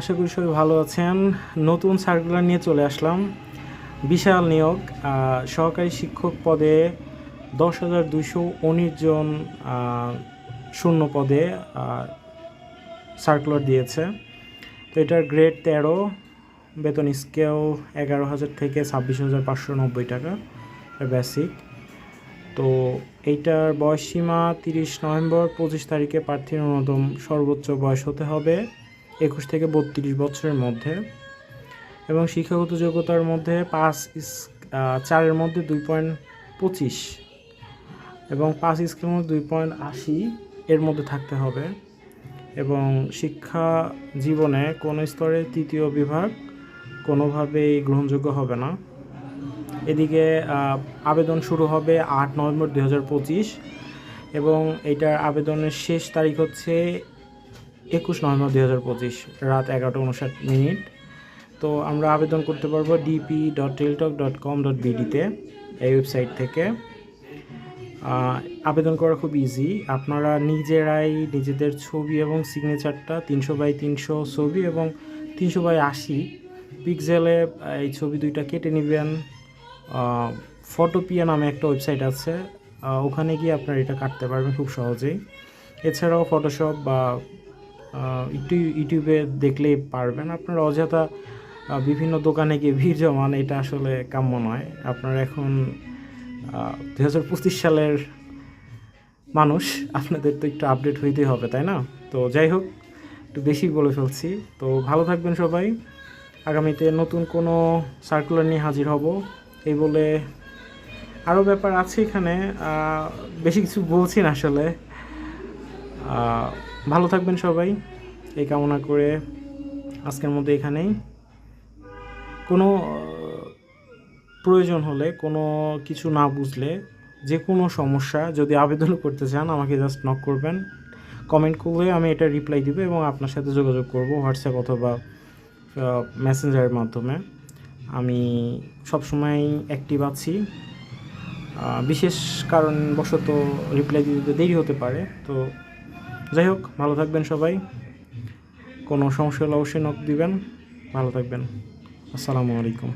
আশা করি সবাই ভালো আছেন। নতুন সার্কুলার নিয়ে চলে আসলাম। বিশাল নিয়োগ। সহকারী শিক্ষক পদে দশ হাজার উনিশ জন শূন্য পদে সার্কুলার দিয়েছে। তো এটার গ্রেড তেরো, বেতন স্কেল এগারো হাজার থেকে ছাব্বিশ হাজার পাঁচশো নব্বই টাকা। বেসিক তো এইটার বয়স সীমা তিরিশ নভেম্বর, পঁচিশ তারিখে প্রার্থীর ন্যূনতম সর্বোচ্চ বয়স হতে হবে। একুশ থেকে বত্রিশ বছরের মধ্যে এবং শিক্ষাগত যোগ্যতার মধ্যে পাঁচ চারের মধ্যে দুই পয়েন্ট পঁচিশ এবং পাঁচ স্কেলের মধ্যে দুই পয়েন্ট আশি এর মধ্যে থাকতে হবে এবং শিক্ষা জীবনে কোনো স্তরে তৃতীয় বিভাগ কোনোভাবেই গ্রহণযোগ্য হবে না। এদিকে আবেদন শুরু হবে আট নভেম্বর দুই হাজার পঁচিশ এবং এটার আবেদনের শেষ তারিখ হচ্ছে একুশ নভেম্বর দুই হাজার পঁচিশ, রাত এগারোটা উনষাট মিনিট। তো আমরা আবেদন করতে পারব DP dot Teletalk dot com dot বিডিতে এই ওয়েবসাইট থেকে। আবেদন করা খুব ইজি আপনারা নিজেরাই নিজেদের ছবি এবং সিগনেচারটা তিনশো বাই তিনশো ছবি এবং তিনশো বাই আশি পিক্সেলে এই ছবি দুইটা কেটে নেবেন। ফটোপিয়া নামে একটা ওয়েবসাইট আছে। ওখানে গিয়ে আপনারা এটা কাটতে পারবেন খুব সহজেই। এছাড়াও ফটোশপ বা একটু ইউটিউবে দেখলেই পারবেন। আপনারা অযথা বিভিন্ন দোকানে গিয়ে ভিড় জমান, এটা আসলে কাম্য নয়। আপনারা এখন দু হাজার পঁচিশ সালের মানুষ, আপনাদের তো একটু আপডেট হইতেই হবে, তাই না? তো যাই হোক, একটু বেশি বলে ফেলছি। তো ভালো থাকবেন সবাই। আগামীতে নতুন কোনো সার্কুলার নিয়ে হাজির হব। এই বলে আরও ব্যাপার আছে এখানে। বেশি কিছু বলছি না আসলে। ভালো থাকবেন সবাই। এই কামনা করে আজকের মধ্যে এখানেই। কোনো প্রয়োজন হলে, কোনো কিছু না বুঝলে যে কোনো সমস্যা যদি আবেদন করতে চান, আমাকে জাস্ট নক করবেন। কমেন্ট করলে আমি এটা রিপ্লাই দিব এবং আপনার সাথে যোগাযোগ করব হোয়াটসঅ্যাপ অথবা মেসেঞ্জারের মাধ্যমে। আমি সবসময় অ্যাক্টিভ আছি। বিশেষ কারণবশত রিপ্লাই দিতে দেরি হতে পারে, তো যাই হোক, ভালো থাকবেন সবাই। কোনো সমস্যা হলে অবশ্যই নক দিবেন। ভালো থাকবেন। আসসালামু আলাইকুম।